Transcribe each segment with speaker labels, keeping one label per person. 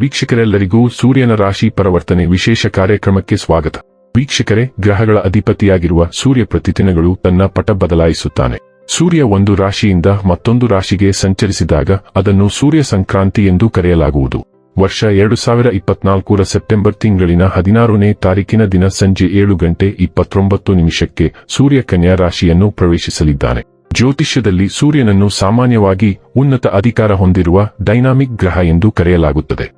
Speaker 1: ವೀಕ್ಷಕರೆಲ್ಲರಿಗೂ ಸೂರ್ಯನ ರಾಶಿ ಪರಿವರ್ತನೆ ವಿಶೇಷ ಕಾರ್ಯಕ್ರಮಕ್ಕೆ ಸ್ವಾಗತ. ವೀಕ್ಷಕರೇ, ಗ್ರಹಗಳ ಅಧಿಪತಿಯಾಗಿರುವ ಸೂರ್ಯ ಪ್ರತಿದಿನಗಳು ತನ್ನ ಪಟ ಬದಲಾಯಿಸುತ್ತಾನೆ. ಸೂರ್ಯ ಒಂದು ರಾಶಿಯಿಂದ ಮತ್ತೊಂದು ರಾಶಿಗೆ ಸಂಚರಿಸಿದಾಗ ಅದನ್ನು ಸೂರ್ಯ ಸಂಕ್ರಾಂತಿ ಎಂದು ಕರೆಯಲಾಗುವುದು. ವರ್ಷ ಎರಡು ಸಾವಿರ ಇಪ್ಪತ್ನಾಲ್ಕರ ಸೆಪ್ಟೆಂಬರ್ ತಿಂಗಳಿನ ಹದಿನಾರನೇ ತಾರೀಕಿನ ದಿನ ಸಂಜೆ ಏಳು ಗಂಟೆ ಇಪ್ಪತ್ತೊಂಬತ್ತು ನಿಮಿಷಕ್ಕೆ ಸೂರ್ಯ ಕನ್ಯಾ ರಾಶಿಯನ್ನು ಪ್ರವೇಶಿಸಲಿದ್ದಾನೆ. ಜ್ಯೋತಿಷ್ಯದಲ್ಲಿ ಸೂರ್ಯನನ್ನು ಸಾಮಾನ್ಯವಾಗಿ ಉನ್ನತ ಅಧಿಕಾರ ಹೊಂದಿರುವ ಡೈನಾಮಿಕ್ ಗ್ರಹ ಎಂದು ಕರೆಯಲಾಗುತ್ತದೆ.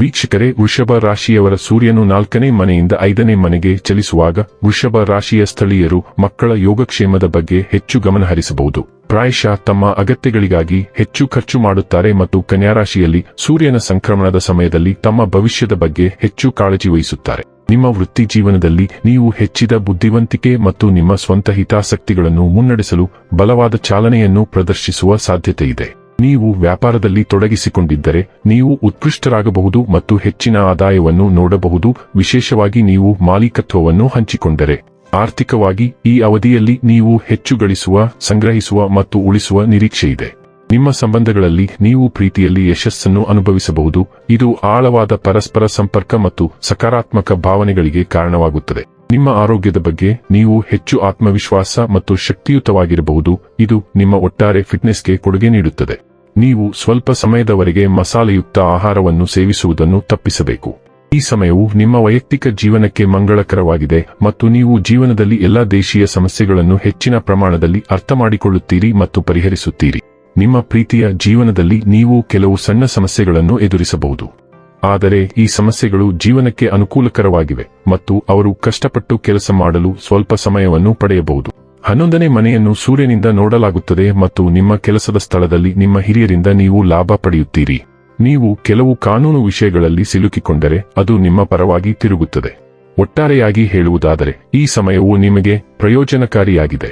Speaker 1: ವೀಕ್ಷಕರೇ, ವೃಷಭ ರಾಶಿಯವರ ಸೂರ್ಯನು ನಾಲ್ಕನೇ ಮನೆಯಿಂದ ಐದನೇ ಮನೆಗೆ ಚಲಿಸುವಾಗ ವೃಷಭ ರಾಶಿಯ ಸ್ಥಳೀಯರು ಮಕ್ಕಳ ಯೋಗಕ್ಷೇಮದ ಬಗ್ಗೆ ಹೆಚ್ಚು ಗಮನ ಹರಿಸಬಹುದು. ಪ್ರಾಯಶಃ ತಮ್ಮ ಅಗತ್ಯಗಳಿಗಾಗಿ ಹೆಚ್ಚು ಖರ್ಚು ಮಾಡುತ್ತಾರೆ ಮತ್ತು ಕನ್ಯಾ ರಾಶಿಯಲ್ಲಿ ಸೂರ್ಯನ ಸಂಕ್ರಮಣದ ಸಮಯದಲ್ಲಿ ತಮ್ಮ ಭವಿಷ್ಯದ ಬಗ್ಗೆ ಹೆಚ್ಚು ಕಾಳಜಿ ವಹಿಸುತ್ತಾರೆ. ನಿಮ್ಮ ವೃತ್ತಿ ಜೀವನದಲ್ಲಿ ನೀವು ಹೆಚ್ಚಿದ ಬುದ್ಧಿವಂತಿಕೆ ಮತ್ತು ನಿಮ್ಮ ಸ್ವಂತ ಹಿತಾಸಕ್ತಿಗಳನ್ನು ಮುನ್ನಡೆಸಲು ಬಲವಾದ ಚಾಲನೆಯನ್ನು ಪ್ರದರ್ಶಿಸುವ ಸಾಧ್ಯತೆಯಿದೆ ನೀವು ವ್ಯಾಪಾರದಲ್ಲಿ ತೊಡಗಿಸಿಕೊಂಡಿದ್ದರೆ ನೀವು ಉತ್ಕೃಷ್ಟರಾಗಬಹುದು ಮತ್ತು ಹೆಚ್ಚಿನ ಆದಾಯವನ್ನು ನೋಡಬಹುದು. ವಿಶೇಷವಾಗಿ ನೀವು ಮಾಲೀಕತ್ವವನ್ನು ಹಂಚಿಕೊಂಡರೆ. ಆರ್ಥಿಕವಾಗಿ ಈ ಅವಧಿಯಲ್ಲಿ ನೀವು ಹೆಚ್ಚು ಗಳಿಸುವ, ಸಂಗ್ರಹಿಸುವ ಮತ್ತು ಉಳಿಸುವ ನಿರೀಕ್ಷೆಯಿದೆ ನಿಮ್ಮ ಸಂಬಂಧಗಳಲ್ಲಿ ನೀವು ಪ್ರೀತಿಯಲ್ಲಿ ಯಶಸ್ಸನ್ನು ಅನುಭವಿಸಬಹುದು. ಇದು ಆಳವಾದ ಪರಸ್ಪರ ಸಂಪರ್ಕ ಮತ್ತು ಸಕಾರಾತ್ಮಕ ಭಾವನೆಗಳಿಗೆ ಕಾರಣವಾಗುತ್ತದೆ. ನಿಮ್ಮ ಆರೋಗ್ಯದ ಬಗ್ಗೆ ನೀವು ಹೆಚ್ಚು ಆತ್ಮವಿಶ್ವಾಸ ಮತ್ತು ಶಕ್ತಿಯುತವಾಗಿರಬಹುದು. ಇದು ನಿಮ್ಮ ಒಟ್ಟಾರೆ ಫಿಟ್ನೆಸ್ಗೆ ಕೊಡುಗೆ ನೀಡುತ್ತದೆ. ನೀವು ಸ್ವಲ್ಪ ಸಮಯದವರೆಗೆ ಮಸಾಲೆಯುಕ್ತ ಆಹಾರವನ್ನು ಸೇವಿಸುವುದನ್ನು ತಪ್ಪಿಸಬೇಕು. ಈ ಸಮಯವು ನಿಮ್ಮ ವೈಯಕ್ತಿಕ ಜೀವನಕ್ಕೆ ಮಂಗಳಕರವಾಗಿದೆ ಮತ್ತು ನೀವು ಜೀವನದಲ್ಲಿ ಎಲ್ಲಾ ದೇಶೀಯ ಸಮಸ್ಯೆಗಳನ್ನು ಹೆಚ್ಚಿನ ಪ್ರಮಾಣದಲ್ಲಿ ಅರ್ಥಮಾಡಿಕೊಳ್ಳುತ್ತೀರಿ ಮತ್ತು ಪರಿಹರಿಸುತ್ತೀರಿ. ನಿಮ್ಮ ಪ್ರೀತಿಯ ಜೀವನದಲ್ಲಿ ನೀವು ಕೆಲವು ಸಣ್ಣ ಸಮಸ್ಯೆಗಳನ್ನು ಎದುರಿಸಬಹುದು. ಆದರೆ ಈ ಸಮಸ್ಯೆಗಳು ಜೀವನಕ್ಕೆ ಅನುಕೂಲಕರವಾಗಿವೆ ಮತ್ತು ಅವರು ಕಷ್ಟಪಟ್ಟು ಕೆಲಸ ಮಾಡಲು ಸ್ವಲ್ಪ ಸಮಯವನ್ನು ಪಡೆಯಬಹುದು. ಹನ್ನೊಂದನೇ ಮನೆಯನ್ನು ಸೂರ್ಯನಿಂದ ನೋಡಲಾಗುತ್ತದೆ ಮತ್ತು ನಿಮ್ಮ ಕೆಲಸದ ಸ್ಥಳದಲ್ಲಿ ನಿಮ್ಮ ಹಿರಿಯರಿಂದ ನೀವು ಲಾಭ ಪಡೆಯುತ್ತೀರಿ. ನೀವು ಕೆಲವು ಕಾನೂನು ವಿಷಯಗಳಲ್ಲಿ ಸಿಲುಕಿಕೊಂಡರೆ ಅದು ನಿಮ್ಮ ಪರವಾಗಿ ತಿರುಗುತ್ತದೆ. ಒಟ್ಟಾರೆಯಾಗಿ ಹೇಳುವುದಾದರೆ, ಈ ಸಮಯವು ನಿಮಗೆ ಪ್ರಯೋಜನಕಾರಿಯಾಗಿದೆ.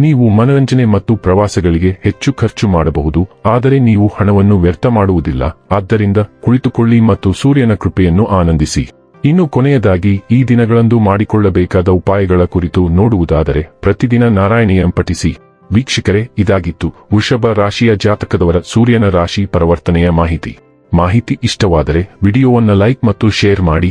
Speaker 1: ನೀವು ಮನರಂಜನೆ ಮತ್ತು ಪ್ರವಾಸಗಳಿಗೆ ಹೆಚ್ಚು ಖರ್ಚು ಮಾಡಬಹುದು, ಆದರೆ ನೀವು ಹಣವನ್ನು ವ್ಯರ್ಥ ಮಾಡುವುದಿಲ್ಲ. ಆದ್ದರಿಂದ ಕುಳಿತುಕೊಳ್ಳಿ ಮತ್ತು ಸೂರ್ಯನ ಕೃಪೆಯನ್ನು ಆನಂದಿಸಿ. ಇನ್ನು ಕೊನೆಯದಾಗಿ, ಈ ದಿನಗಳಂದು ಮಾಡಿಕೊಳ್ಳಬೇಕಾದ ಉಪಾಯಗಳ ಕುರಿತು ನೋಡುವುದಾದರೆ, ಪ್ರತಿದಿನ ನಾರಾಯಣಿಯಂ ಪಠಿಸಿ. ವೀಕ್ಷಕರೇ, ಇದಾಗಿತ್ತು. ವೃಷಭ ರಾಶಿಯ ಜಾತಕದವರ ಸೂರ್ಯನ ರಾಶಿ ಪರಿವರ್ತನೆಯ ಮಾಹಿತಿ. ಮಾಹಿತಿ ಇಷ್ಟವಾದರೆ, ವಿಡಿಯೋವನ್ನು ಲೈಕ್ ಮತ್ತು ಶೇರ್ ಮಾಡಿ.